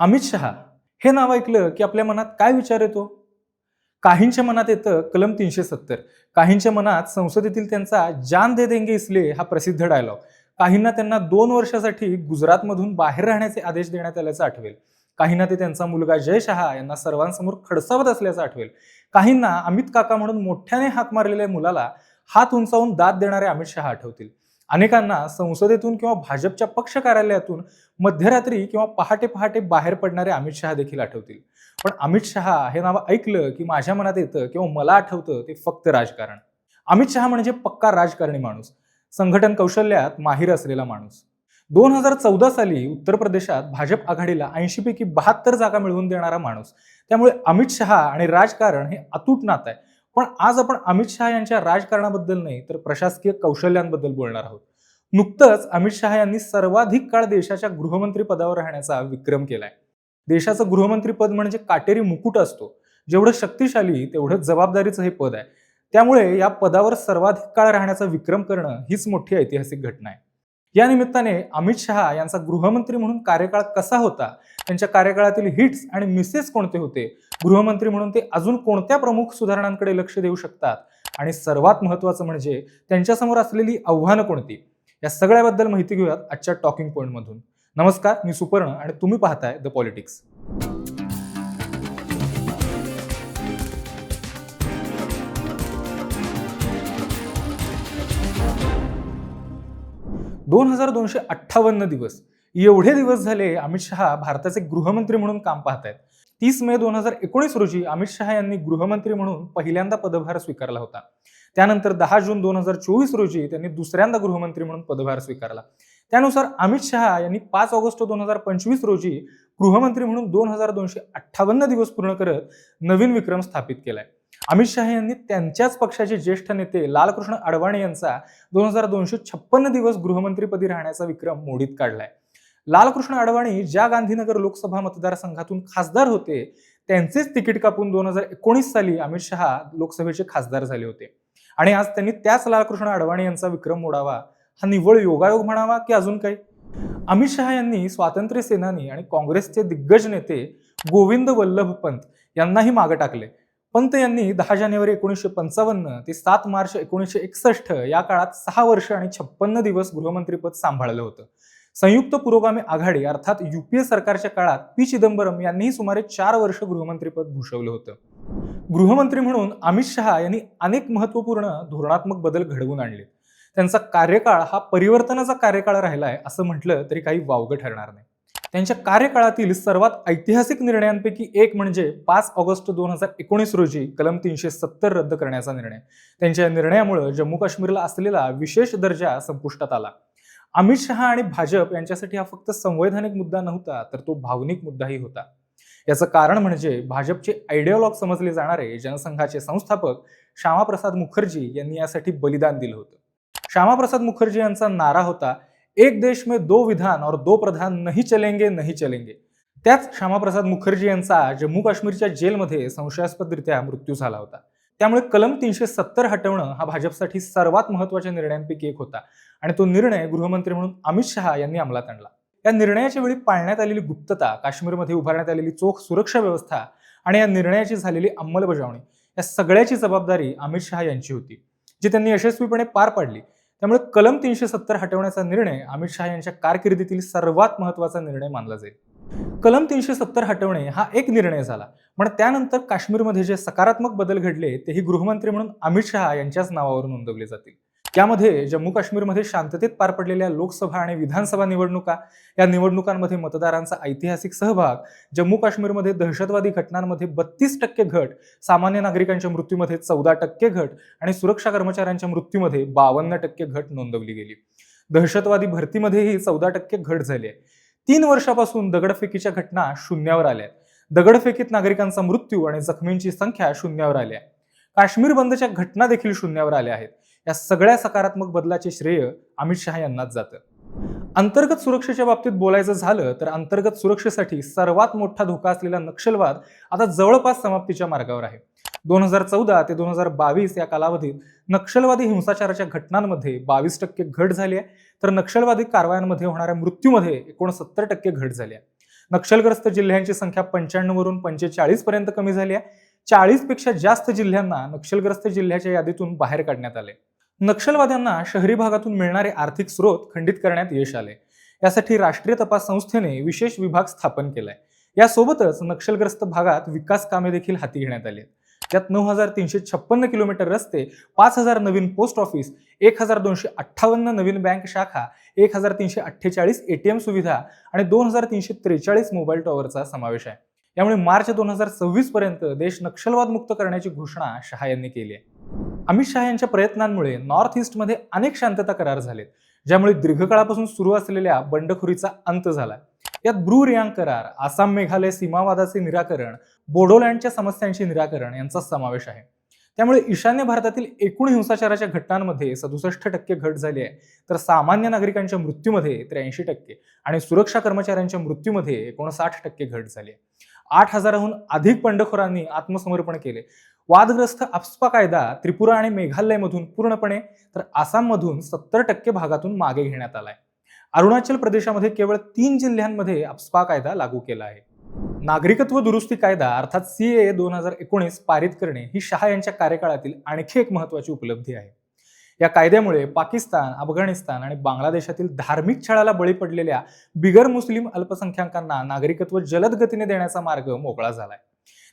अमित शहा. हे नाव ऐकलं की आपल्या मनात काय विचार येतो? काहींच्या मनात येतं कलम तीनशे सत्तर. काहींच्या मनात संसदेतील त्यांचा जान दे देंगे इसले हा प्रसिद्ध डायलॉग काहींना त्यांना दोन वर्षासाठी गुजरातमधून बाहेर राहण्याचे आदेश देण्यात आल्याचं आठवेल. काहींना ते त्यांचा मुलगा जय शहा यांना सर्वांसमोर खडसावत असल्याचं आठवेल. काहींना अमित काका म्हणून मोठ्याने हाक मारलेल्या मुलाला हात उंचावून दाद देणारे अमित शहा आठवतील. अनेकांना संसदेतून किंवा भाजपच्या पक्ष कार्यालयातून मध्यरात्री किंवा पहाटे पहाटे बाहेर पडणारे अमित शहा देखील आठवतील. पण अमित शहा हे नाव ऐकलं की माझ्या मनात येतं किंवा मला आठवतं ते फक्त राजकारण. अमित शहा म्हणजे पक्का राजकारणी माणूस. संघटन कौशल्यात माहीर असलेला माणूस. दोन हजार चौदा साली उत्तर प्रदेशात भाजप आघाडीला ऐंशी पैकी बहात्तर जागा मिळवून देणारा माणूस. त्यामुळे अमित शहा आणि राजकारण हे अतूट नातं आहे. पण आज आपण अमित शहा यांच्या राजकारणाबद्दल नाही तर प्रशासकीय कौशल्यांबद्दल बोलणार आहोत. नुकतंच अमित शहा यांनी सर्वाधिक काळ देशाच्या गृहमंत्री पदावर राहण्याचा विक्रम केलाय. देशाचं गृहमंत्री पद म्हणजे काटेरी मुकुट असतो. जेवढं शक्तिशाली तेवढं जबाबदारीचं हे पद आहे. त्यामुळे या पदावर सर्वाधिक काळ राहण्याचा विक्रम करणं हीच मोठी ऐतिहासिक घटना आहे. या निमित्ताने अमित शहा यांचा गृहमंत्री म्हणून कार्यकाळ कसा होता त्यांच्या कार्यकाळातील हिट्स आणि मिसेस कोणते होते गृहमंत्री म्हणून ते अजून कोणत्या प्रमुख सुधारणांकडे लक्ष देऊ शकतात आणि सर्वात महत्वाचं म्हणजे त्यांच्यासमोर असलेली आव्हानं कोणती? या सगळ्याबद्दल माहिती घेऊयात आजच्या टॉकिंग पॉईंटमधून नमस्कार मी सुपर्ण आणि तुम्ही पाहताय द पॉलिटिक्स दोन हजार दोनशे अठ्ठावन्न दिवस. एवढे दिवस झाले अमित शहा भारताचे गृहमंत्री म्हणून काम पाहत आहेत तीस मे दोन हजार एकोणीस रोजी अमित शहा यांनी गृहमंत्री म्हणून पहिल्यांदा पदभार स्वीकारला होता. त्यानंतर दहा जून दोन हजार चोवीस रोजी त्यांनी दुसऱ्यांदा गृहमंत्री म्हणून पदभार स्वीकारला. त्यानुसार अमित शहा यांनी पाच ऑगस्ट दोन हजार पंचवीस रोजी गृहमंत्री म्हणून दोन हजार दोनशे अठ्ठावन्न दिवस पूर्ण करत नवीन विक्रम स्थापित केलाय. अमित शहा यांनी त्यांच्याच पक्षाचे ज्येष्ठ नेते लालकृष्ण अडवाणी यांचा दोन हजार दोनशे छप्पन्न दिवस गृहमंत्रीपदी राहण्याचा विक्रम मोडीत काढलाय. लालकृष्ण अडवाणी ज्या गांधीनगर लोकसभा मतदारसंघातून खासदार होते त्यांचेच तिकीट कापून दोन हजार एकोणीस साली अमित शहा लोकसभेचे खासदार झाले होते. आणि आज त्यांनी त्याच लालकृष्ण अडवाणी यांचा विक्रम मोडावा हा निव्वळ योगायोग म्हणावा की अजून काही? अमित शहा यांनी स्वातंत्र्य सेनानी आणि काँग्रेसचे दिग्गज नेते गोविंद वल्लभ पंत यांनाही मागे टाकले. पंत यांनी दहा जानेवारी एकोणीसशे पंचावन्न ते सात मार्च एकोणीसशे एकसष्ट या काळात सहा वर्ष आणि छप्पन्न दिवस गृहमंत्रीपद सांभाळलं होतं. संयुक्त पुरोगामी आघाडी अर्थात युपीए सरकारच्या काळात पी चिदंबरम यांनीही सुमारे चार वर्ष गृहमंत्रीपद भूषवलं होतं. गृहमंत्री म्हणून अमित शहा यांनी अनेक महत्त्वपूर्ण धोरणात्मक बदल घडवून आणले. त्यांचा कार्यकाळ हा परिवर्तनाचा कार्यकाळ राहिलाय असं म्हटलं तरी काही वावगं ठरणार नाही. त्यांच्या कार्यकाळातील सर्वात ऐतिहासिक निर्णयांपैकी एक म्हणजे पाच ऑगस्ट दोन हजार एकोणीस रोजी कलम तीनशे सत्तर रद्द करण्याचा निर्णय. त्यांच्या निर्णयामुळे जम्मू काश्मीरला असलेला विशेष दर्जा संपुष्टात आला. अमित शहा आणि भाजप यांच्यासाठी हा फक्त संवैधानिक मुद्दा नव्हता तर तो भावनिक मुद्दाही होता. याचं कारण म्हणजे भाजपचे आयडिओलॉग समजले जाणारे जनसंघाचे संस्थापक श्यामाप्रसाद मुखर्जी यांनी यासाठी बलिदान दिलं होतं. श्यामाप्रसाद मुखर्जी यांचा नारा होता एक देश में दो विधान और दो प्रधान नहीं चलेंगे नहीं चलेंगे. त्याच श्यामाप्रसाद मुखर्जी यांचा जम्मू काश्मीरच्या जेलमध्ये संशयास्पदरित्या मृत्यू झाला होता. त्यामुळे कलम तीनशे सत्तर हटवणं हा भाजपसाठी सर्वात महत्त्वाच्या निर्णयांपैकी एक होता. आणि तो निर्णय गृहमंत्री म्हणून अमित शहा यांनी अंमलात आणला. या निर्णयाच्या वेळी पाळण्यात आलेली गुप्तता काश्मीरमध्ये उभारण्यात आलेली चोख सुरक्षा व्यवस्था आणि या निर्णयाची झालेली अंमलबजावणी या सगळ्याची जबाबदारी अमित शहा यांची होती जी त्यांनी यशस्वीपणे पार पाडली. त्यामुळे कलम तीनशे सत्तर हटवण्याचा निर्णय अमित शहा यांच्या कारकिर्दीतील सर्वात महत्त्वाचा निर्णय मानला जाईल. कलम तीनशे सत्तर हटवणे हा एक निर्णय झाला. पण त्यानंतर काश्मीरमध्ये जे सकारात्मक बदल घडले तेही गृहमंत्री म्हणून अमित शहा यांच्याच नावावर नोंदवले जातील. त्यामध्ये जम्मू काश्मीरमध्ये शांततेत पार पडलेल्या लोकसभा आणि विधानसभा निवडणुका या निवडणुकांमध्ये मतदारांचा ऐतिहासिक सहभाग जम्मू काश्मीरमध्ये दहशतवादी घटनांमध्ये बत्तीस टक्के घट सामान्य नागरिकांच्या मृत्यूमध्ये चौदा टक्के घट आणि सुरक्षा कर्मचाऱ्यांच्या मृत्यूमध्ये बावन्न टक्के घट नोंदवली गेली. दहशतवादी भरतीमध्येही चौदा टक्के घट झाली आहे. तीन वर्षापासून दगडफेकीच्या घटना शून्यावर आल्या. दगडफेकीत नागरिकांचा मृत्यू आणि जखमींची संख्या शून्यावर आली आहे काश्मीर बंदच्या घटना देखील शून्यावर आल्या आहेत. या सगळ्या सकारात्मक बदलाचे श्रेय अमित शहा यांनाच जातं. अंतर्गत सुरक्षेच्या बाबतीत बोलायचं झालं तर अंतर्गत सुरक्षेसाठी सर्वात मोठा धोका असलेला नक्षलवाद आता जवळपास समाप्तीच्या मार्गावर आहे. दोन हजार चौदा ते दोन हजार बावीस या कालावधीत नक्षलवादी हिंसाचाराच्या घटनांमध्ये बावीस टक्के घट झाली आहे. तर नक्षलवादी कारवायांमध्ये होणाऱ्या मृत्यूमध्ये एकोणसत्तर टक्के घट झाली आहे. नक्षलग्रस्त जिल्ह्यांची संख्या पंच्याण्णव वरून पंचेचाळीस पर्यंत कमी झाली आहे. चाळीसपेक्षा जास्त जिल्ह्यांना नक्षलग्रस्त जिल्ह्याच्या यादीतून बाहेर काढण्यात आले. नक्षलवाद्यांना शहरी भागातून मिळणारे आर्थिक स्रोत खंडित करण्यात यश आले. यासाठी राष्ट्रीय तपास संस्थेने विशेष विभाग स्थापन केलाय. यासोबतच नक्षलग्रस्त भागात विकास कामे देखील हाती घेण्यात आली आहेत. त्यात नऊ हजार तीनशे छप्पन्न किलोमीटर रस्ते पाच हजार नवीन पोस्ट ऑफिस एक हजार दोनशे अठ्ठावन्न नवीन बँक शाखा एक हजार तीनशे अठ्ठेचाळीस एटीएम सुविधा आणि दोन हजार तीनशे त्रेचाळीस मोबाईल टॉवरचा समावेश आहे. यामुळे मार्च दोन हजार सव्वीस पर्यंत देश नक्षलवाद मुक्त करण्याची घोषणा शहा यांनी केली आहे. अमित शहा यांच्या प्रयत्नांमुळे नॉर्थ ईस्टमध्ये अनेक शांतता करार झालेत ज्यामुळे दीर्घकाळापासून सुरू असलेल्या बंडखोरीचा अंत झाला यात ब्रू रियांग करार आसाम मेघालय सीमावादाचे निराकरण बोडोलँडच्या समस्यांचे निराकरण यांचा समावेश आहे. त्यामुळे ईशान्य भारतातील एकूण हिंसाचाराच्या घटनांमध्ये सदुसष्ट टक्के घट झाली आहे. तर सामान्य नागरिकांच्या मृत्यूमध्ये त्र्याऐंशी टक्के आणि सुरक्षा कर्मचाऱ्यांच्या मृत्यूमध्ये एकोणसाठ टक्के घट झाली आहे. आठ हजाराहून अधिक बंडखोरांनी आत्मसमर्पण केले. वादग्रस्त आपस्पा कायदा त्रिपुरा आणि मेघालयमधून पूर्णपणे तर आसाममधून सत्तर टक्के भागातून मागे घेण्यात आलाय. अरुणाचल प्रदेशामध्ये केवळ तीन जिल्ह्यांमध्ये अप्स्पा कायदा लागू केला आहे. नागरिकत्व दुरुस्ती कायदा अर्थात सी ए दोन हजार एकोणीस पारित करणे ही शहा यांच्या कार्यकाळातील आणखी एक महत्वाची उपलब्धी आहे. या कायद्यामुळे पाकिस्तान अफगाणिस्तान आणि बांगलादेशातील धार्मिक छळाला बळी पडलेल्या बिगर मुस्लिम अल्पसंख्याकांना नागरिकत्व जलद गतीने देण्याचा मार्ग मोकळा झालाय.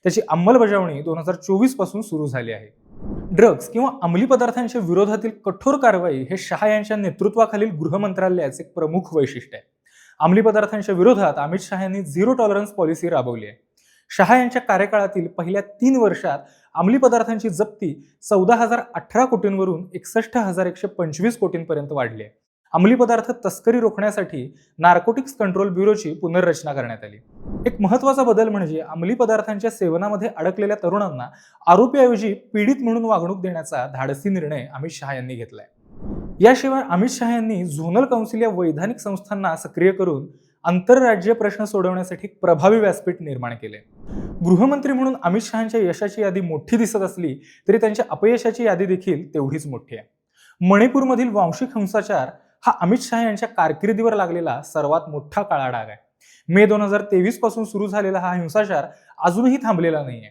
त्याची अंमलबजावणी दोन हजार चोवीसपासून सुरू झाली आहे. ड्रग्ज किंवा अंमली पदार्थांच्या विरोधातील कठोर कारवाई हे शहा यांच्या नेतृत्वाखालील गृहमंत्रालयाचे एक प्रमुख वैशिष्ट्य आहे. अंमली पदार्थांच्या विरोधात अमित शहा यांनी झिरो टॉलरन्स पॉलिसी राबवली आहे. शहा यांच्या कार्यकाळातील पहिल्या तीन वर्षात अंमली पदार्थांची जप्ती चौदा हजार अठरा कोटींवरून एकसष्ट हजार एकशे पंचवीस कोटींपर्यंत वाढली आहे. अंमली पदार्थ तस्करी रोखण्यासाठी नार्कोटिक्स कंट्रोल ब्युरोची पुनर्रचना करण्यात आली. एक महत्त्वाचा बदल म्हणजे अंमली पदार्थांच्या सेवनामध्ये अडकलेल्या तरुणांना आरोपीऐवजी पीडित म्हणून वागणूक देण्याचा धाडसी निर्णय अमित शहा यांनी घेतलाय. याशिवाय अमित शहा यांनी झोनल काउन्सिल या वैधानिक संस्थांना सक्रिय करून आंतरराज्यीय प्रश्न सोडवण्यासाठी प्रभावी व्यासपीठ निर्माण केले गृहमंत्री म्हणून अमित शहाच्या यशाची यादी मोठी दिसत असली तरी त्यांच्या अपयशाची यादी देखील तेवढीच मोठी आहे. मणिपूरमधील वांशिक हिंसाचार हा अमित शहा यांच्या कारकिर्दीवर लागलेला सर्वात मोठा काळा डाग आहे. मे दोन हजार तेवीसपासून सुरू झालेला हा हिंसाचार अजूनही थांबलेला नाहीये.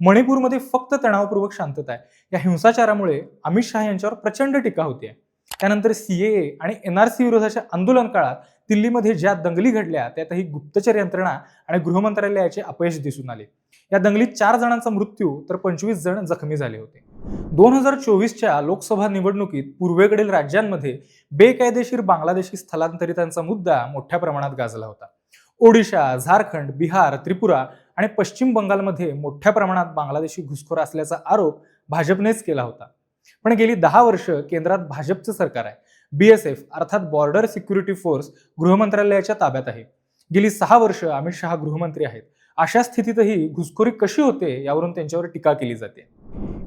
मणिपूरमध्ये फक्त तणावपूर्वक शांतता आहे. या हिंसाचारामुळे अमित शहा यांच्यावर प्रचंड टीका होते त्यानंतर सीएए आणि एनआरसी विरोधाच्या आंदोलन काळात दिल्लीमध्ये ज्या दंगली घडल्या त्यातही गुप्तचर यंत्रणा आणि गृहमंत्रालयाचे अपयश दिसून आले. या दंगलीत चार जणांचा मृत्यू तर पंचवीस जण जखमी झाले होते. दोन हजार चोवीसच्या लोकसभा निवडणुकीत पूर्वेकडील राज्यांमध्ये बेकायदेशीर बांगलादेशी स्थलांतरितांचा मुद्दा मोठ्या प्रमाणात गाजला होता. ओडिशा झारखंड बिहार त्रिपुरा आणि पश्चिम बंगालमध्ये मोठ्या प्रमाणात बांगलादेशी घुसखोर असल्याचा आरोप भाजपनेच केला होता. पण गेली दहा वर्ष केंद्रात भाजपचं सरकार आहे. बीएसएफ अर्थात बॉर्डर सिक्युरिटी फोर्स गृहमंत्रालयाच्या ताब्यात आहे. गेली सहा वर्ष अमित शहा गृहमंत्री आहेत. अशा स्थितीतही घुसखोरी कशी होते यावरून त्यांच्यावर टीका केली जाते.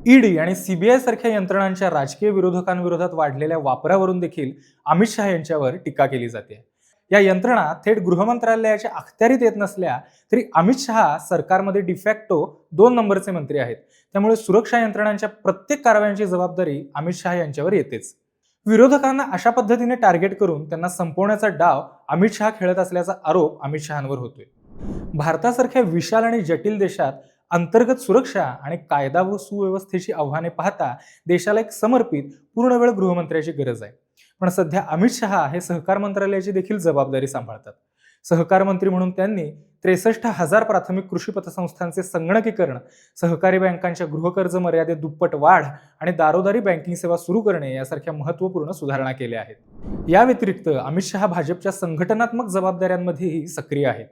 ईडी आणि सीबीआय सारख्या यंत्रणांच्या राजकीय विरोधकांविरोधात वाढलेल्या वापरावरून देखील अमित शहा यांच्यावर टीका केली जाते. या यंत्रणा थेट गृहमंत्रालयाच्या अखत्यारीत येत नसल्या तरी अमित शहा सरकारमध्ये डिफॅक्टो दोन नंबरचे मंत्री आहेत. त्यामुळे सुरक्षा यंत्रणांच्या प्रत्येक कारवायांची जबाबदारी अमित शहा यांच्यावर येतेच. विरोधकांना अशा पद्धतीने टार्गेट करून त्यांना संपवण्याचा डाव अमित शहा खेळत असल्याचा आरोप अमित शहांवर होतोय. भारतासारख्या विशाल आणि जटिल देशात अंतर्गत सुरक्षा आणि कायदा व सुव्यवस्थेची आव्हाने पाहता देशाला एक समर्पित पूर्णवेळ गृहमंत्र्याची गरज आहे. पण सध्या अमित शहा हे सहकार मंत्रालयाची देखील जबाबदारी सांभाळतात. सहकार मंत्री म्हणून त्यांनी त्रेसष्ट हजार प्राथमिक कृषी पतसंस्थांचे संगणकीकरण सहकारी बँकांच्या गृहकर्ज मर्यादेत दुप्पट वाढ आणि दारोदारी बँकिंग सेवा सुरू करणे यासारख्या महत्त्वपूर्ण सुधारणा केल्या आहेत. या व्यतिरिक्त अमित शहा भाजपच्या संघटनात्मक जबाबदाऱ्यांमध्येही सक्रिय आहेत.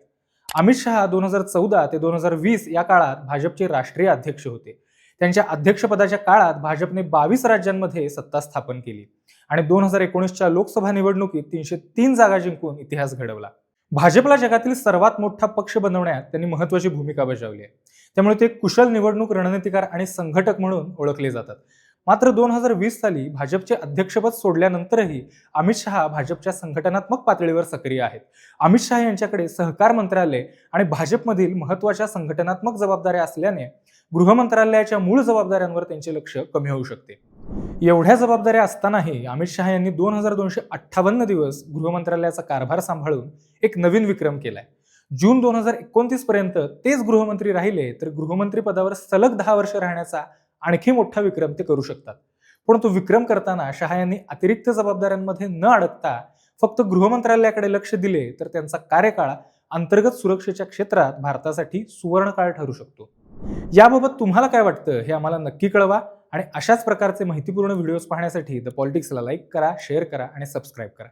अमित शहा दोन हजार चौदा ते दोन हजार वीस या काळात भाजपचे राष्ट्रीय अध्यक्ष होते. त्यांच्या अध्यक्षपदाच्या काळात भाजपने बावीस राज्यांमध्ये सत्ता स्थापन केली आणि दोन हजार एकोणीसच्या लोकसभा निवडणुकीत तीनशे तीन जागा जिंकून इतिहास घडवला. भाजपला जगातील सर्वात मोठा पक्ष बनवण्यात त्यांनी महत्वाची भूमिका बजावली आहे. त्यामुळे ते कुशल निवडणूक रणनीतिकार आणि संघटक म्हणून ओळखले जातात. मात्र दोन हजार वीस साली भाजपचे अध्यक्षपद सोडल्यानंतरही अमित शहा भाजपच्या संघटनात्मक पातळीवर सक्रिय आहेत. अमित शहा यांच्याकडे सहकार मंत्रालय आणि भाजपमधील महत्त्वाच्या संघटनात्मक जबाबदाऱ्या असल्याने गृह मंत्रालयाच्या मूळ जबाबदाऱ्यांवर त्यांचे लक्ष कमी होऊ शकते. एवढ्या जबाबदाऱ्या असतानाही अमित शहा यांनी दोन हजार दोनशे अठ्ठावन्न दिवस गृह मंत्रालयाचा कारभार सांभाळून एक नवीन विक्रम केलाय. जून दोन हजार एकोणतीस पर्यंत तेच गृहमंत्री राहिले तर गृहमंत्री पदावर सलग दहा वर्ष राहण्याचा आणखी मोठा विक्रम ते करू शकतात. पण तो विक्रम करताना शहा यांनी अतिरिक्त जबाबदाऱ्यांमध्ये न अडकता फक्त गृहमंत्रालयाकडे लक्ष दिले तर त्यांचा कार्यकाळ अंतर्गत सुरक्षेच्या क्षेत्रात भारतासाठी सुवर्णकाळ ठरू शकतो. याबाबत तुम्हाला काय वाटतं हे आम्हाला नक्की कळवा आणि अशाच प्रकारचे माहितीपूर्ण व्हिडिओज पाहण्यासाठी द पॉलिटिक्सला लाईक करा शेअर करा आणि सबस्क्राईब करा.